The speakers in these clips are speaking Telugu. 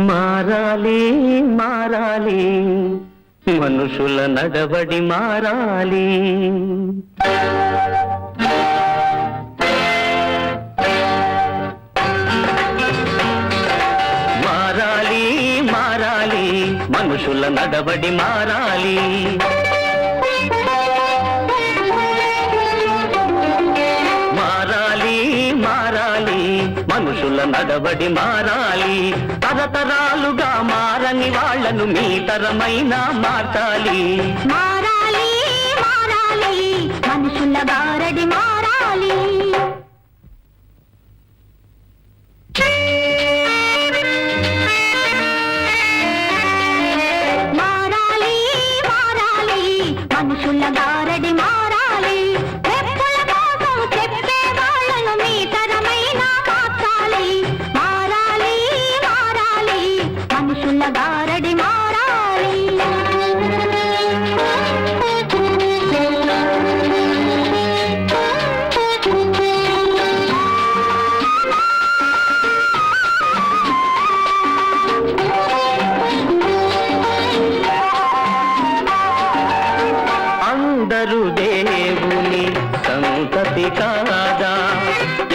మారాలి మారాలి. మనుషుల నడవడి మారాలి. మారాలి మారాలి. మనుషుల నడవడి మారాలి. మనుషుల నడవడి మారాలి. తరతరాలుగా మారని వాళ్ళను మీ తరమైన మార్చాలి. మారాలి మారాలి. మనుషుల బారడి మారాలి. అందరూ దేవుని సంతతి కాదా?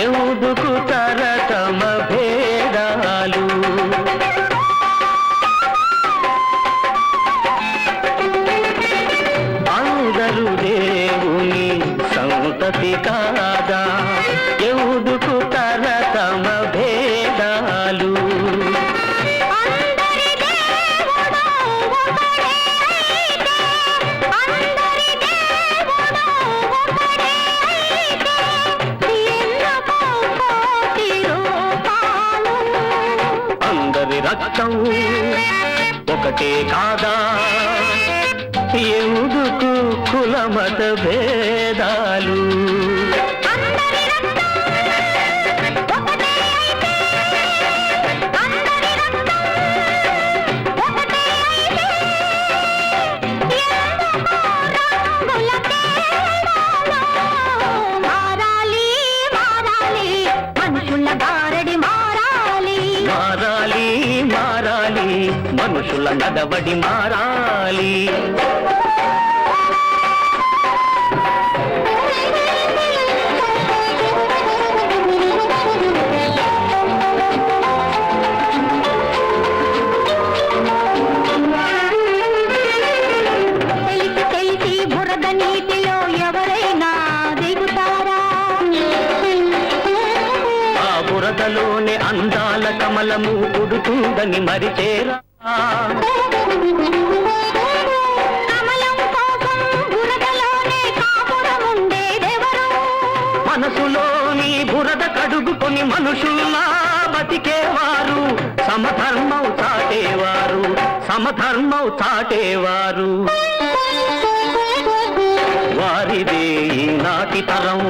ఎందుకు తరతమ భేదాలు? అందరు దేవుని సంతతి కాదా రక్తం ఒకటే కాదా? ఎందుకు కులమత భేదాలు? మారాలి మారాలి మనుషుల నడవడి మారాలి. కమలము పుడుతుందని మరిచేరా. మనసులోని బురద కడుగుకొని మనుషుల్లా బతికేవారు. సమధర్మం చాటేవారు సమధర్మం చాటేవారు. వారిదే ఈనాటి తరం.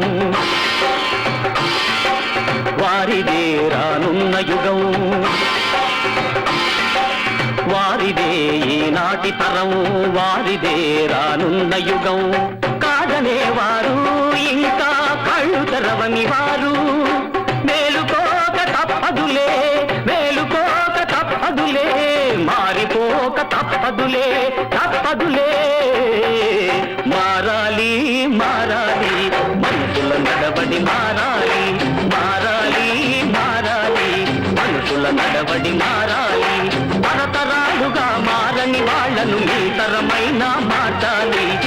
ఈనాటి తరం వారిదే రానున్న యుగం. కాదనేవారు ఇంకా కళ్ళు తెరవని వారు. మేలుకోక తప్పదులే మేలుకోక తప్పదులే మారిపోక తప్పదులే తప్పదులే. మారాలి తరతరాలుగా